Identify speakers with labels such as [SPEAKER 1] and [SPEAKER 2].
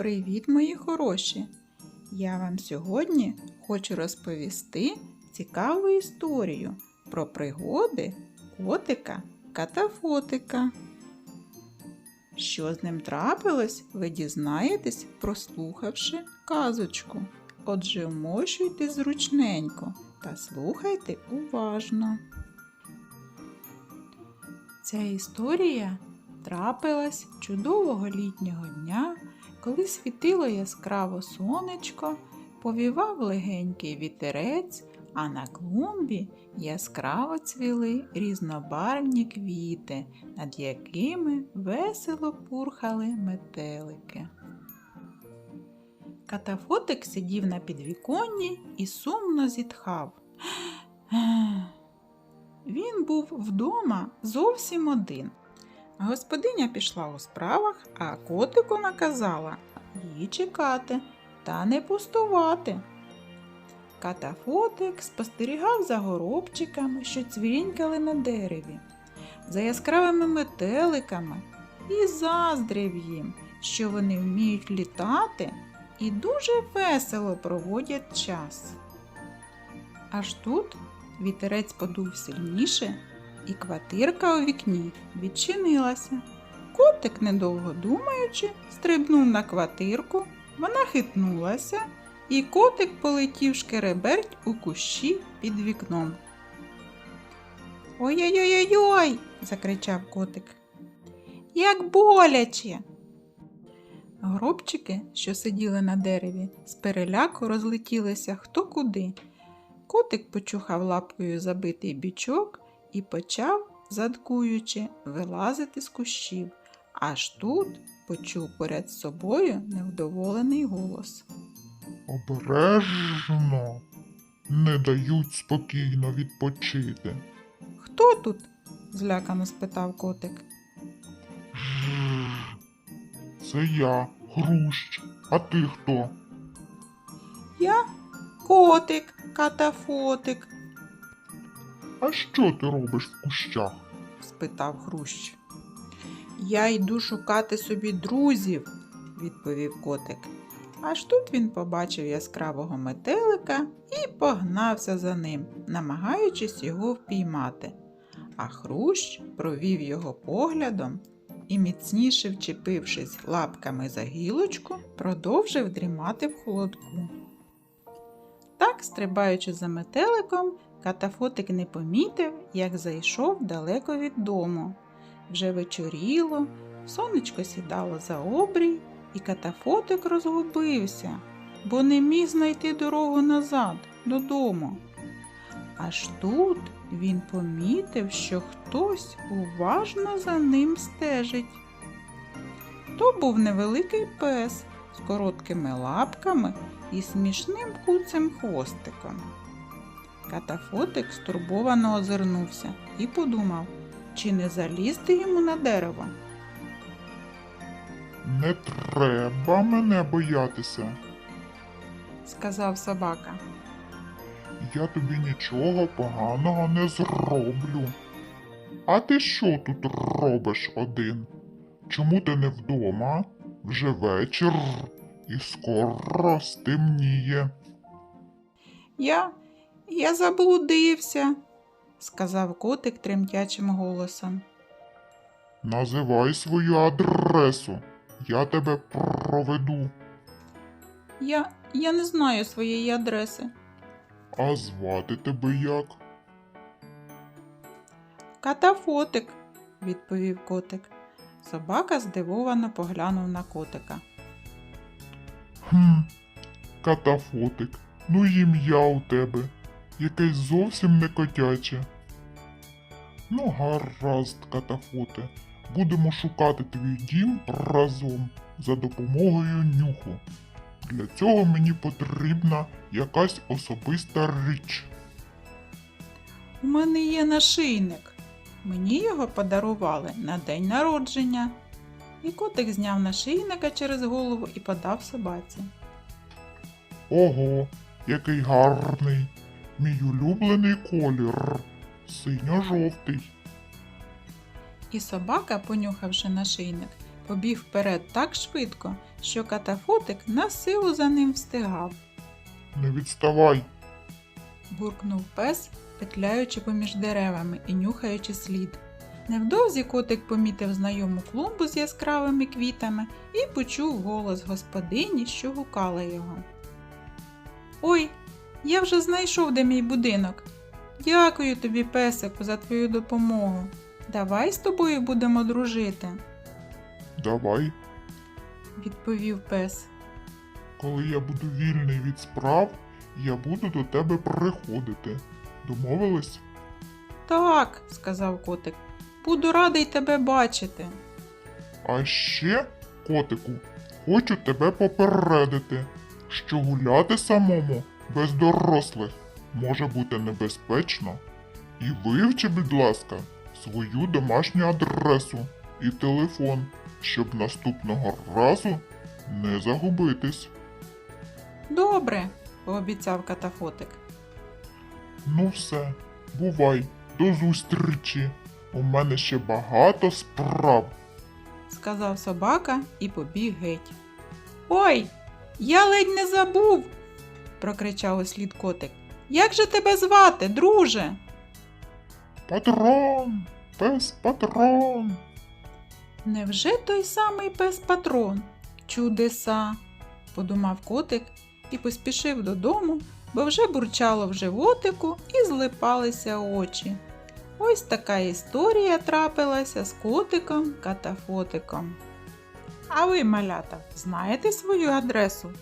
[SPEAKER 1] Привіт, мої хороші! Я вам сьогодні хочу розповісти цікаву історію про пригоди котика Катафотика. Що з ним трапилось, ви дізнаєтесь, прослухавши казочку. Отже, вмощуйте зручненько та слухайте уважно. Ця історія трапилась чудового літнього дня, коли світило яскраво сонечко, повівав легенький вітерець, а на клумбі яскраво цвіли різнобарвні квіти, над якими весело пурхали метелики. Катафотик сидів на підвіконні і сумно зітхав. Він був вдома зовсім один. Господиня пішла у справах, а котику наказала її чекати та не пустувати. Катафотик спостерігав за горобчиками, що цвірінькали на дереві, за яскравими метеликами і заздрив їм, що вони вміють літати і дуже весело проводять час. Аж тут вітерець подув сильніше, і квартирка у вікні відчинилася. Котик, недовго думаючи, стрибнув на квартирку, вона хитнулася, і котик полетів шкереберть у кущі під вікном. Ой-ой-ой-ой! закричав котик. Як боляче. Гробчики, що сиділи на дереві, з переляку розлетілися хто куди. Котик почухав лапкою забитий бічок і почав, задкуючи, вилазити з кущів. Аж тут почув поряд з собою невдоволений голос.
[SPEAKER 2] Обережно не дають спокійно відпочити.
[SPEAKER 1] Хто тут? злякано спитав котик.
[SPEAKER 2] Це я, Грущ. А ти хто?
[SPEAKER 1] Я котик, катафотик,
[SPEAKER 2] А що ти робиш в кущах?
[SPEAKER 1] спитав Хрущ. Я йду шукати собі друзів, відповів котик. Аж тут він побачив яскравого метелика і погнався за ним, намагаючись його впіймати. А Хрущ провів його поглядом і, міцніше вчепившись лапками за гілочку, продовжив дрімати в холодку. Так, стрибаючи за метеликом, катафотик не помітив, як зайшов далеко від дому. Вже вечоріло, сонечко сідало за обрій, і катафотик розгубився, бо не міг знайти дорогу назад додому. Аж тут він помітив, що хтось уважно за ним стежить. То був невеликий пес з короткими лапками і смішним куцем хвостиком. Катафотик стурбовано озирнувся і подумав, чи не залізти йому на дерево.
[SPEAKER 2] Не треба мене боятися.
[SPEAKER 1] сказав собака.
[SPEAKER 2] Я тобі нічого поганого не зроблю. А ти що тут робиш один? Чому ти не вдома? Вже вечір і скоро стемніє.
[SPEAKER 1] Я, я заблудився, сказав котик тремтячим голосом.
[SPEAKER 2] Називай свою адресу. Я тебе проведу.
[SPEAKER 1] Я, я не знаю своєї адреси.
[SPEAKER 2] А звати тебе як?
[SPEAKER 1] Катафотик, відповів котик. Собака здивовано поглянув на котика.
[SPEAKER 2] Хм, катафотик. Ну ім'я у тебе. Якесь зовсім не котяче. Ну, гаразд, катафоте. Будемо шукати твій дім разом за допомогою нюху. Для цього мені потрібна якась особиста річ.
[SPEAKER 1] У мене є нашийник. Мені його подарували на день народження. І котик зняв нашийника через голову і подав собаці.
[SPEAKER 2] Ого, який гарний. Мій улюблений колір. Синьо-жовтий.
[SPEAKER 1] І собака, понюхавши нашийник, побіг вперед так швидко, що катафотик на силу за ним встигав.
[SPEAKER 2] Не відставай.
[SPEAKER 1] буркнув пес, петляючи поміж деревами і нюхаючи слід. Невдовзі котик помітив знайому клумбу з яскравими квітами і почув голос господині, що гукала його. Ой, я вже знайшов, де мій будинок. Дякую тобі, песику, за твою допомогу. Давай з тобою будемо дружити,
[SPEAKER 2] Давай,
[SPEAKER 1] відповів пес.
[SPEAKER 2] коли я буду вільний від справ, я буду до тебе приходити. Домовились?
[SPEAKER 1] Так, сказав котик, буду радий тебе бачити.
[SPEAKER 2] А ще, котику, хочу тебе попередити, що гуляти самому без дорослих може бути небезпечно. І вивчи, будь ласка, свою домашню адресу і телефон, щоб наступного разу не загубитись.
[SPEAKER 1] Добре, пообіцяв катафотик.
[SPEAKER 2] Ну все, бувай, до зустрічі. У мене ще багато справ.
[SPEAKER 1] сказав собака і побіг геть. Ой, я ледь не забув. Прокричав услід котик. Як же тебе звати, друже?
[SPEAKER 2] Патрон, пес патрон.
[SPEAKER 1] Невже той самий пес патрон? Чудеса, подумав котик і поспішив додому, бо вже бурчало в животику і злипалися очі. Ось така історія трапилася з котиком катафотиком. А ви, малята, знаєте свою адресу?